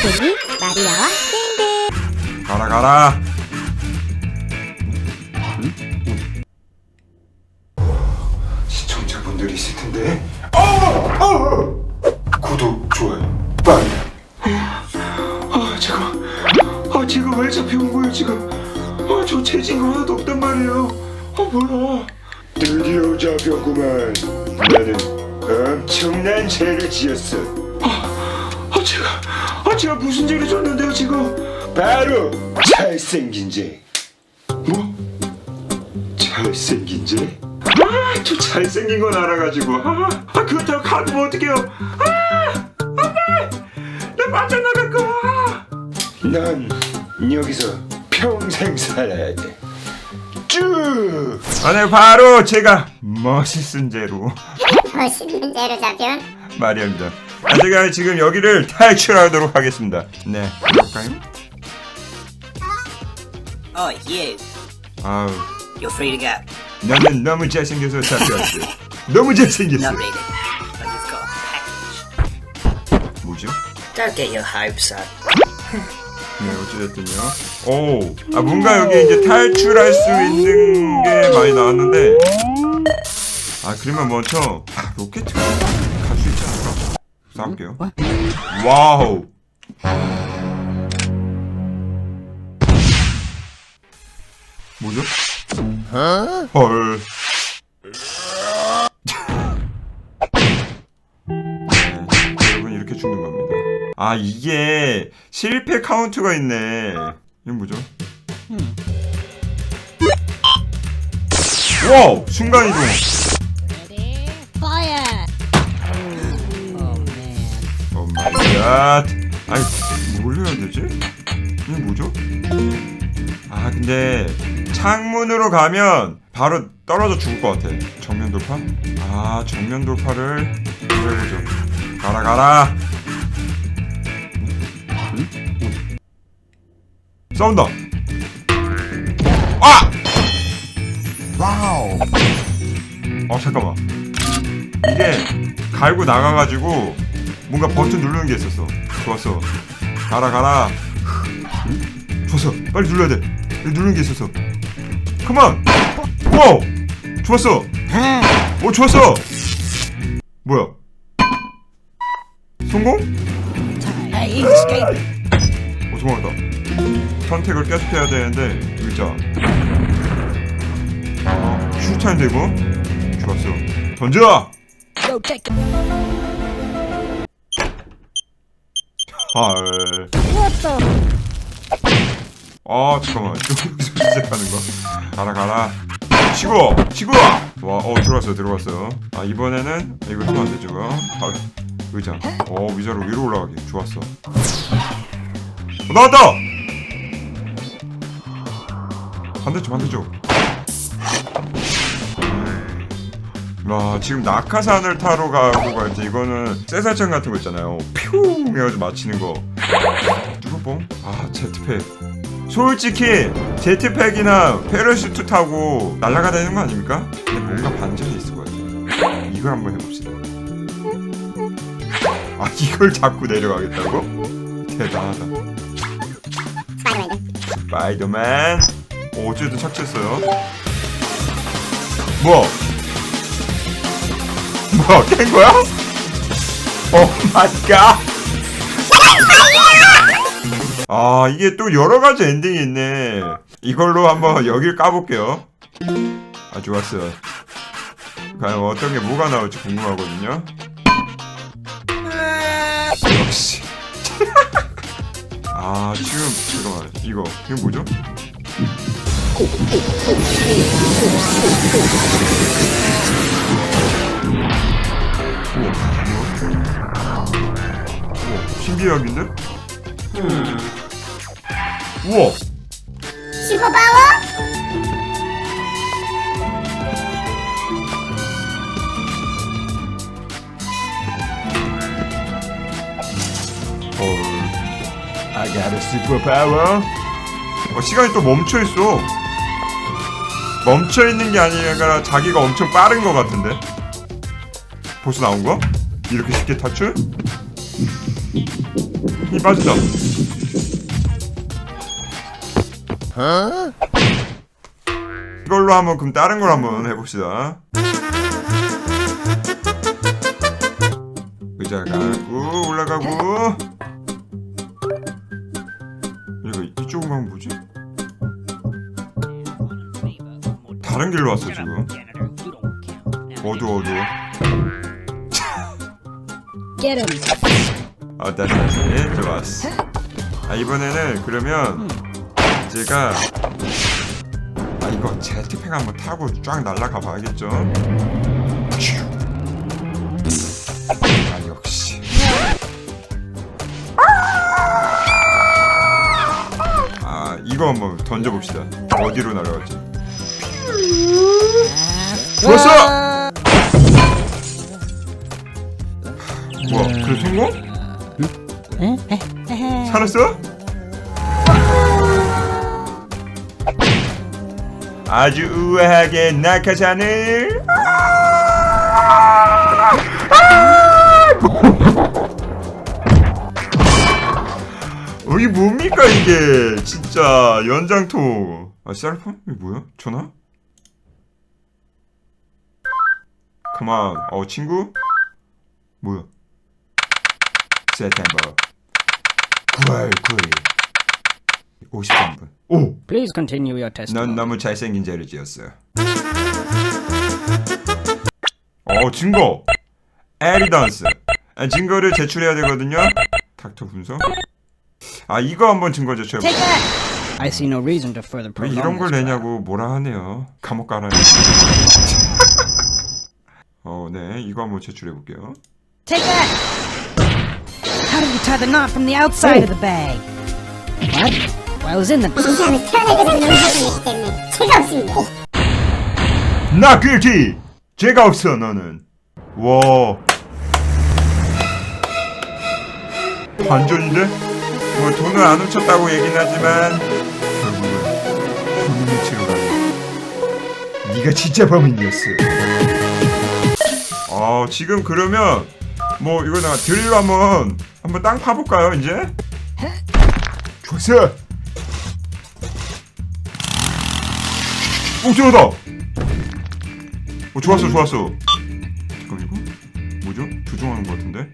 게임쟁이 마리아와 게임들 가라 가라 시청자분들이 있을 텐데. 어! 어! 구독, 좋아요, 빨리. 아, 제가, 아, 제가 왜 잡혀온 거예요, 지금? 아, 저 체증 하나도 없단 말이에요. 아, 뭐야. 드디어 잡혔구만. 나는 엄청난 죄를 지었어. 아, 아, 제가, 아, 제가 무슨 죄를 졌는데요, 지금? 바로 잘생긴 죄. 뭐? 잘생긴 죄? 아, 저 잘생긴 건 알아가지고. 아, 아 그렇다고 가두면 어떡해요? 아, 안돼 나 빠져나갈 거야 난 여기서 평생 살아야 돼쭉! 아네 바로 제가 멋있은 죄로. 멋있는 대로 잡혀온? 마리아입니다 아, 제가 지금 여기를 탈출하도록 하겠습니다 네 그럴까요? Oh, you. 아우 You're free to go. 나는 너무 잘생겨서 잡혀왔어 너무 잘생겼어 Not really. I just got a package. 뭐죠? Don't get your hopes up. 네, 어찌됐든요. 오, 아, 뭔가 여기 이제 탈출할 수 있는 게 많이 나왔는데. 아, 그러면 먼저, 아, 로켓 싸울게요. 와우. 뭐죠? 헐. 네, 여러분 이렇게 죽는 겁니다. 아 이게 실패 카운트가 있네. 이건 뭐죠? 와우 순간 이동. 갓. 아니 뭘 해야 되지? 이게 뭐죠? 아 근데 창문으로 가면 바로 떨어져 죽을 것 같아. 정면 돌파? 아 정면 돌파를 해보죠. 가라 가라. 싸운다. 아! 와우. 어 잠깐만. 이게 갈고 나가가지고 뭔가 버튼 누르는 게 있었어. 좋았어. 가라 가라. 응? 좋았어. 빨리 눌러야 돼. 누르는 게 있었어. 그만. 와우. 좋았어. 오 좋았어. 뭐야? 성공? 오 도망갔다. 선택을 계속 해야 되는데 의자. 어, 슈타인데 이거? 좋았어. 던져! 헐. 아 잠깐만 여기서 시작하는 거. 가라 가라. 치고 치고. 와, 어 들어갔어요 들어갔어요. 아 이번에는 이거 하면 안 되죠. 아, 의자. 어 의자로 위로 올라가기. 좋았어. 어, 나왔다. 반대쪽 반대쪽. 와 지금 낙하산을 타러 가고 갈 때 이거는 쇠사창 같은 거 있잖아요. 퓨 해가지고 맞히는 거. 누구뽕? 아 제트팩. 솔직히 제트팩이나 패러슈트 타고 날아가다니는 거 아닙니까? 근데 뭔가 반전이 있을 것 같아요. 이걸 한번 해봅시다. 아 이걸 잡고 내려가겠다고? 대단하다. 스파이더맨. 오, 어쨌든 착지했어요. 뭐? 뭐야, 깬 거야? 오 마이 갓. 아, 이게 또 여러 가지 엔딩이 있네. 이걸로 한번 여길 까볼게요. 아, 좋았어요. 과연 어떤 게 뭐가 나올지 궁금하거든요. 역시. 아, 지금, 잠깐만, 이거, 이거 뭐죠? 우와, 신기하긴데? 우와! 슈퍼파워 헐. I got a superpower. 어, 시간이 또 멈춰 있어. 멈춰 있는 게 아니라 자기가 엄청 빠른 것 같은데. 벌써 나온 거? 이렇게 쉽게 탈출? 힘 빠졌다. 이걸로 한번 그럼 다른 걸 한번 해봅시다. 의자 가고 올라가고 이거 이쪽으로 가면 뭐지? 다른 길로 왔어 지금 어두워 어두워 Get him. 아 다시 다시 좋았어? 아 이번에는 그러면 제가 아 이거 제트팩 한번 타고 쫙 날아가 봐야겠죠? 슈. 아 역시. 아 이거 한번 던져봅시다. 어디로 날아갈지. 좋았어 뭐야 그래 성공? 살았어? 아주 우아하게 낙하산을 어, 이게 뭡니까 이게 진짜 연장통 아 셀폰? 이게 뭐야? 전화? 그만 어 친구? 뭐야? 세템버 9월 9일 53분. 오! Please continue your 넌 testimony. 너무 잘생긴 죄를 지었어 어 증거! 에리던스 아, 증거를 제출해야 되거든요. 닥터 분석. 아 이거 한번 증거 제출해 Take that! I see no reason to further 왜 prolong 이런 걸 this 내냐고 뭐라 하네요. 감옥 가라니. 어네. 이거 한번 제출해 볼게요. Take that! How did you tie the knot from the outside of the bag? What? Well, I was in the. 이 사람은 태어나기 전에 용사분이기 때문에 죄가 없습니다. 나 guilty 죄가 없어 너는 와 반전인데 뭐 돈을 안 훔쳤다고 얘긴 하지만 결국은 죽음을 치러 가네 네가 진짜 범인이었어 아 지금 그러면 뭐 이거 내가 드릴로 한번 한번 땅 파볼까요 이제? 좋았어 오 들어다! 어 좋았어 좋았어. 잠깐 이거? 뭐죠? 조종하는 것 같은데?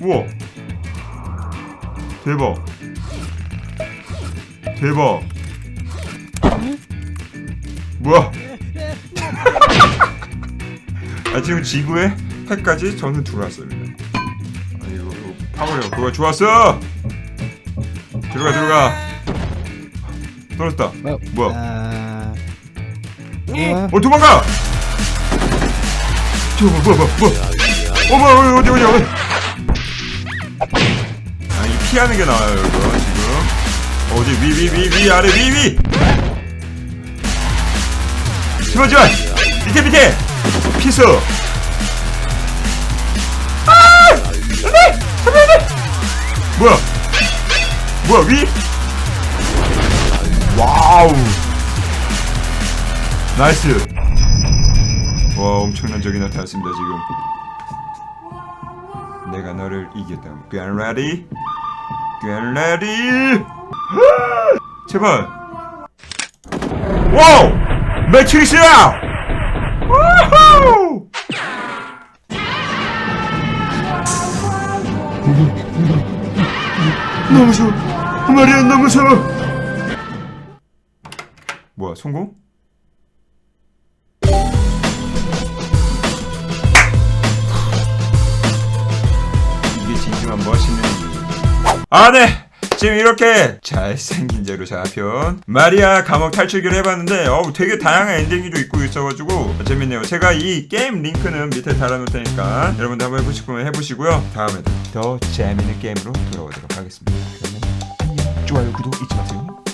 우와! 대박. 대박. 뭐야 아 지금 지구에 해까지 저는 들어왔습니다. 아 이거 파버려 그거 좋았어! 들어가 들어가! 떨어졌다. Well, 뭐야? uh, 어 도망가! 저 뭐야 뭐야 뭐야 어 뭐야 어디 어디 어디? 아이 피하는 게 나와요 이거 지금. 어디 위위 위 위 아래 위위! 지원 지원 밑에 밑에 피스. 아 안돼 안돼 안돼 뭐야? 뭐야 위? 와우. 나이스. 와 엄청난 적이 나타났습니다 지금. 내가 너를 이겼다 Get ready. Get ready. 제발. 와우! 매트릭스야 너무 무서워 마리아 너무 무서워 뭐야 성공? 이게 진정한 멋있는 아 네! 지금 이렇게 잘생긴 죄로 잡힌 마리아 감옥 탈출기를 해봤는데 어우 되게 다양한 엔딩이도 있고 있어가지고 재밌네요. 제가 이 게임 링크는 밑에 달아놓을 테니까 여러분들 한번 해보시면 해보시고요. 다음에도 더 재밌는 게임으로 돌아오도록 하겠습니다. 그러면 안녕. 좋아요 구독 잊지 마세요